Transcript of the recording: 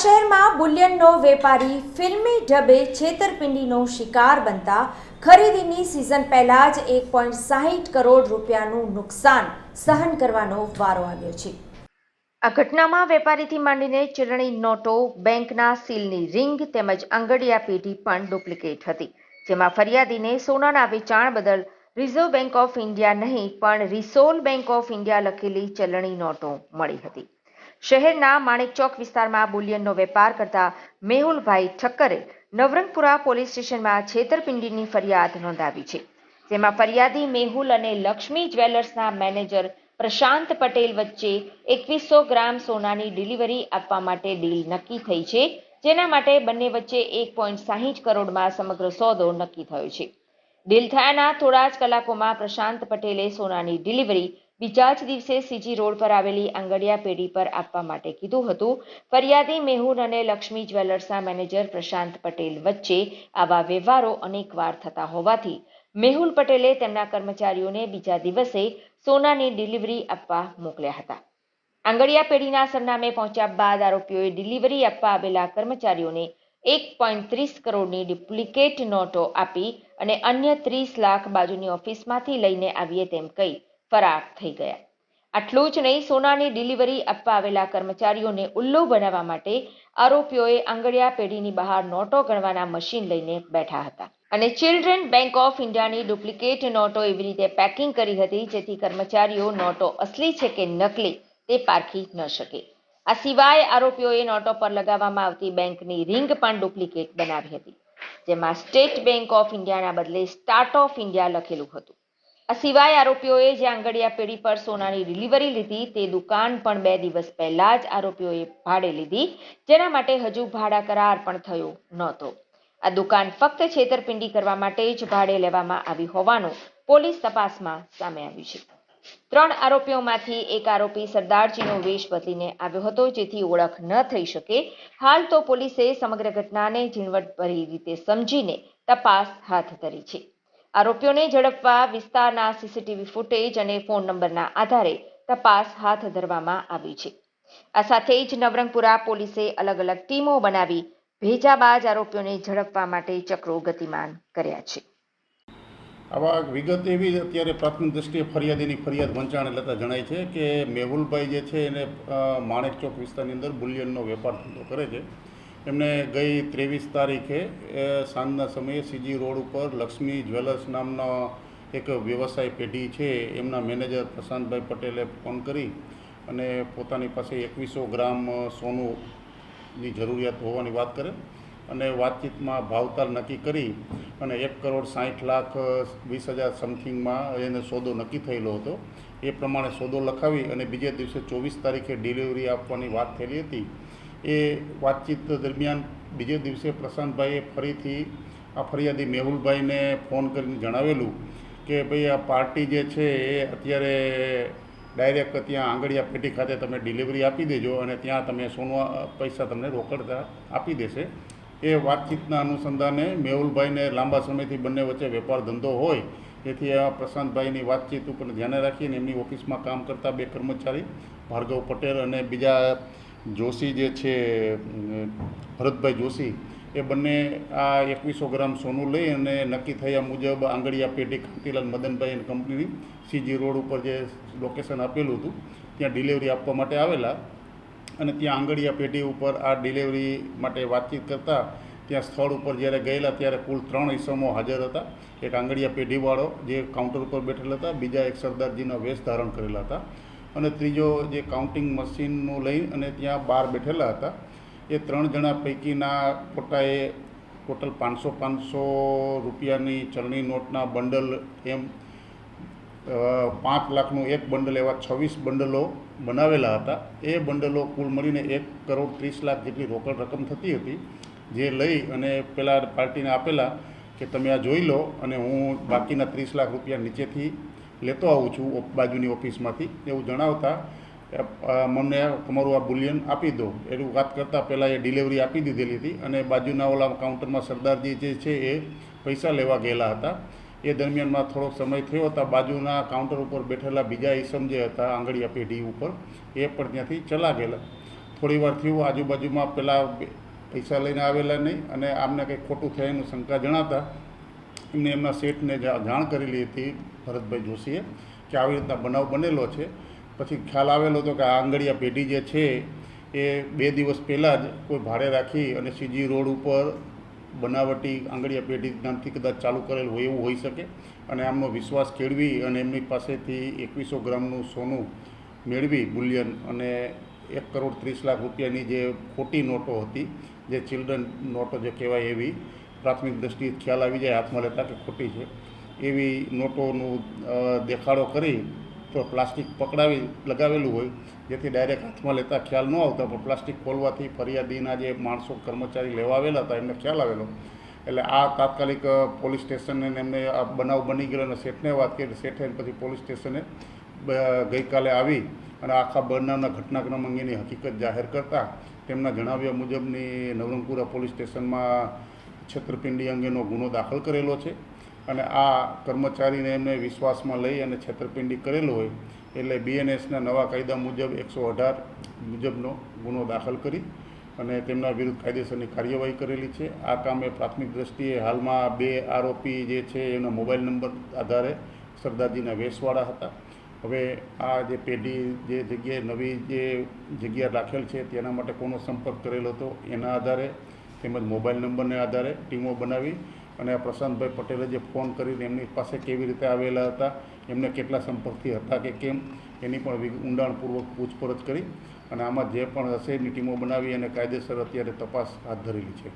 શહેરમાં બુલિયનનો વેપારી ફિલ્મી ઢબે છેતરપિંડીનો શિકાર બનતા ખરીદીની સિઝન પહેલા જ એક પોઈન્ટ સાહીઠ કરોડ રૂપિયાનું નુકસાન સહન કરવાનો વારો આવ્યો છે. આ ઘટનામાં વેપારીથી માંડીને ચલણી નોટો, બેંકના સીલની રિંગ તેમજ આંગડિયા પેઢી પણ ડુપ્લિકેટ હતી, જેમાં ફરિયાદીને સોનાના વેચાણ બદલ રિઝર્વ બેંક ઓફ ઇન્ડિયા નહીં, પણ રિસોલ બેંક ઓફ ઇન્ડિયા લખેલી ચલણી નોટો મળી હતી. શહેરના માણેકચોક વિસ્તારમાં બુલિયનનો વેપાર કરતા મેહુલભાઈ ઠક્કરે નવરંગપુરા પોલીસ સ્ટેશનમાં છેતરપિંડીની ફરિયાદ નોંધાવી છે. જેમાં ફરિયાદી મેહુલ અને લક્ષ્મી જ્વેલર્સના મેનેજર પ્રશાંત પટેલ વચ્ચે એકવીસો ગ્રામ સોનાની ડિલિવરી આપવા માટે ડીલ નક્કી થઈ છે. જેના માટે બંને વચ્ચે એક પોઈન્ટ સાહીઠ કરોડમાં સમગ્ર સોદો નક્કી થયો છે. ડીલ થયાના થોડા જ કલાકોમાં પ્રશાંત પટેલે સોનાની ડિલિવરી બીજા જ દિવસે સીજી રોડ પર આવેલી આંગડિયા પેઢી પર આપવા માટે કીધું હતું. ફરિયાદી મેહુલ અને લક્ષ્મી જ્વેલર્સના મેનેજર પ્રશાંત પટેલ વચ્ચે આવા વ્યવહારો અનેકવાર થતા હોવાથી મેહુલ પટેલે તેમના કર્મચારીઓને બીજા દિવસે સોનાની ડિલિવરી આપવા મોકલ્યા હતા. આંગડિયા પેઢીના સરનામે પહોંચ્યા બાદ આરોપીઓએ ડિલિવરી આપવા આવેલા કર્મચારીઓને એક પોઈન્ટ ત્રીસ કરોડની ડુપ્લિકેટ નોટો આપી અને અન્ય ત્રીસ લાખ બાજુની ઓફિસમાંથી લઈને આવીએ તેમ કહી ફરાર થઈ ગયા. આટલું જ નહીં, સોનાની ડિલિવરી આપવા આવેલા કર્મચારીઓને ઉલ્લુ બનાવવા માટે આરોપીઓએ આંગળિયા પેઢીની બહાર નોટો ગણવાના મશીન લઈને બેઠા હતા. અને ચિલ્ડ્રન બેંક ઓફ ઇન્ડિયાની ડુપ્લિકેટ નોટો એવી રીતે પેકિંગ કરી હતી, જેથી કર્મચારીઓ નોટો અસલી છે કે નકલી તે પારખી ન શકે. આ સિવાય આરોપીઓએ નોટો પર લગાવવામાં આવતી બેંકની રિંગ પણ ડુપ્લિકેટ બનાવી હતી, જેમાં સ્ટેટ બેંક ઓફ ઇન્ડિયાના બદલે સ્ટાર્ટ ઓફ ઇન્ડિયા લખેલું હતું. આ સિવાય આરોપીઓએ જે આંગડિયા પેઢી પર સોનાની ડિલિવરી લીધી તે દુકાન પણ બે દિવસ પહેલા જ આરોપીઓએ ભાડે લીધી, જેના માટે હજુ ભાડા કરાર પણ થયો નહોતો. આ દુકાન ફક્ત છેતરપિંડી કરવા માટે જ ભાડે લેવામાં આવી હોવાનું પોલીસ તપાસમાં સામે આવ્યું છે. ત્રણ આરોપીઓમાંથી એક આરોપી સરદારજીનો વેશ બદલીને આવ્યો હતો, જેથી ઓળખ ન થઈ શકે. હાલ તો પોલીસે સમગ્ર ઘટનાને ઝીણવટભરી રીતે સમજીને તપાસ હાથ ધરી છે. આરોપીઓને ઝડપવા વિસ્તારના સીસીટીવી ફૂટેજ અને ફોન નંબરના આધારે તપાસ હાથ ધરવામાં આવી છે. આ સાથે જ નવરંગપુરા પોલીસે અલગ અલગ ટીમો બનાવી ભેજાબાજ આરોપીઓને ઝડપવા માટે ચક્રો ગતિમાન કર્યા છે. આવા વિગત એવી અત્યારે પ્રાથમિક દ્રષ્ટિએ ફરિયાદીની ફરિયાદ વંચાણ લેતા જણાય છે કે મેહુલભાઈ જે છે એને માણેક ચોક વિસ્તારની અંદર બુલિયનનો વેપાર ધંધો કરે છે. એમને ગઈ ત્રેવીસ તારીખે સાંજના સમયે સીજી રોડ ઉપર લક્ષ્મી જ્વેલર્સ નામનો એક વ્યવસાય પેઢી છે, એમના મેનેજર પ્રશાંતભાઈ પટેલે ફોન કરી અને પોતાની પાસે એકવીસો ગ્રામ સોનુંની જરૂરિયાત હોવાની વાત કરે અને વાતચીતમાં ભાવતાલ નક્કી કરી અને એક કરોડ સાઠ લાખ વીસ હજાર સમથિંગમાં એને સોદો નક્કી થયેલો હતો. એ પ્રમાણે સોદો લખાવી અને બીજે દિવસે ચોવીસ તારીખે ડિલિવરી આપવાની વાત થયેલી હતી. એ વાતચીત દરમિયાન બીજે દિવસે પ્રશાંતભાઈએ ફરીથી આ ફરિયાદી મેહુલભાઈને ફોન કરીને જણાવેલું કે ભાઈ, આ પાર્ટી જે છે એ અત્યારે ડાયરેક્ટ ત્યાં આંગળીયા પેટી ખાતે તમે ડિલિવરી આપી દેજો અને ત્યાં તમે સોનું પૈસા તમને રોકડતા આપી દેશે. એ વાતચીતના અનુસંધાને મેહુલભાઈને લાંબા સમયથી બંને વચ્ચે વેપાર ધંધો હોય, તેથી આ પ્રશાંતભાઈની વાતચીત ઉપર ધ્યાને રાખીને એમની ઓફિસમાં કામ કરતા બે કર્મચારી, ભાર્ગવ પટેલ અને બીજા જોશી જે છે ભરતભાઈ જોશી, એ બંને આ એકવીસો ગ્રામ સોનું લઈ અને નક્કી થયા મુજબ આંગળીયા પેઢી કાંતિલાલ મદનભાઈ એન્ડ કંપનીની સીજી રોડ ઉપર જે લોકેશન આપેલું હતું, ત્યાં ડિલિવરી આપવા માટે આવેલા. અને ત્યાં આંગળીયા પેઢી ઉપર આ ડિલિવરી માટે વાતચીત કરતા, ત્યાં સ્થળ ઉપર જ્યારે ગયેલા ત્યારે કુલ ત્રણ ઈસમો હાજર હતા. એક આંગળીયા પેઢીવાળો જે કાઉન્ટર ઉપર બેઠેલા હતા, બીજા એક સરદારજીના વેશ ધારણ કરેલા હતા. અને ત્રીજો જે કાઉન્ટિંગ મશીનનું લઈ અને ત્યાં બહાર બેઠેલા હતા, એ ત્રણ જણા પૈકીના ફોટાએ ટોટલ પાંચસો પાંચસો રૂપિયાની ચલણી નોટના બંડલ એમ પાંચ લાખનું એક બંડલ એવા છવ્વીસ બંડલો બનાવેલા હતા. એ બંડલો કુલ મળીને એક કરોડ ત્રીસ લાખ જેટલી રોકડ રકમ થતી હતી, જે લઈ અને પેલા પાર્ટીને આપેલા કે તમે આ જોઈ લો અને હું બાકીના ત્રીસ લાખ રૂપિયા નીચેથી લેતો આવું છું બાજુની ઓફિસમાંથી. એવું જણાવતા મને તમારું આ બુલિયન આપી દો. એવું વાત કરતાં પહેલાં એ ડિલિવરી આપી દીધેલી હતી અને બાજુના ઓલા કાઉન્ટરમાં સરદારજી જે છે એ પૈસા લેવા ગયેલા હતા. એ દરમિયાનમાં થોડોક સમય થયો હતા. બાજુના કાઉન્ટર ઉપર બેઠેલા બીજા ઈસમ જે હતા, આંગળીયા પેઢી ઉપર, એ પણ ત્યાંથી ચલા ગયેલા. થોડી વાર થયું, આજુબાજુમાં પહેલાં પૈસા લઈને આવેલા નહીં અને આમને કંઈક ખોટું થયાનું શંકા જણાતા એમને એમના શેઠને જાણ કરેલી હતી ભરતભાઈ જોશીએ કે આવી રીતના બનાવ બનેલો છે. પછી ખ્યાલ આવેલો હતો કે આ આંગળીયા પેઢી જે છે એ બે દિવસ પહેલાં જ કોઈ ભાડે રાખી અને સીજી રોડ ઉપર બનાવટી આંગળીયા પેઢી નામથી કદાચ ચાલુ કરેલ હોય એવું હોઈ શકે. અને આમનો વિશ્વાસ કેળવી અને એમની પાસેથી એકવીસો ગ્રામનું સોનું મેળવી બુલિયન અને એક કરોડ ત્રીસ લાખ રૂપિયાની જે ખોટી નોટો હતી, જે ચિલ્ડ્રન નોટો જે કહેવાય એવી પ્રાથમિક દ્રષ્ટિએ ખ્યાલ આવી જાય હાથમાં લેતા કે ખોટી છે. એવી નોટોનું દેખાડો કરી તો પ્લાસ્ટિક પકડાવી, લગાવેલું હોય, જેથી ડાયરેક્ટ હાથમાં લેતા ખ્યાલ ન આવતા. પણ પ્લાસ્ટિક ખોલવાથી ફરિયાદીના જે માણસો, કર્મચારી લેવા આવેલા હતા, એમને ખ્યાલ આવેલો. એટલે આ તાત્કાલિક પોલીસ સ્ટેશનને એમને આ બનાવ બની ગયેલો અને શેઠને વાત કરી શેઠે પછી પોલીસ સ્ટેશને ગઈકાલે આવી અને આખા બનાવના ઘટનાક્રમ અંગેની હકીકત જાહેર કરતા. તેમના જણાવ્યા મુજબની નવરંગપુરા પોલીસ સ્ટેશનમાં છેતરપિંડી અંગેનો ગુનો દાખલ કરેલો છે અને આ કર્મચારીને એમને વિશ્વાસમાં લઈ અને છેતરપિંડી કરેલો હોય એટલે બીએનએસના નવા કાયદા મુજબ એકસો અઢાર મુજબનો ગુનો દાખલ કરી અને તેમના વિરુદ્ધ કાયદેસરની કાર્યવાહી કરેલી છે. આ કામે પ્રાથમિક દ્રષ્ટિએ હાલમાં બે આરોપી જે છે એના મોબાઈલ નંબર આધારે સરદારજીના વેશવાળા હતા. હવે આ જે પેઢી જે જગ્યાએ નવી જે જગ્યા રાખેલ છે તેના માટે કોનો સંપર્ક કરેલો હતો એના આધારે તેમજ મોબાઈલ નંબરને આધારે ટીમો બનાવી અને આ પ્રશાંતભાઈ પટેલે જે ફોન કરીને એમની પાસે કેવી રીતે આવેલા હતા, એમને કેટલા સંપર્કથી હતા કે કેમ, એની પણ ઊંડાણપૂર્વક પૂછપરછ કરી અને આમાં જે પણ હશે એની ટીમો બનાવી અને કાયદેસર અત્યારે તપાસ હાથ ધરેલી છે.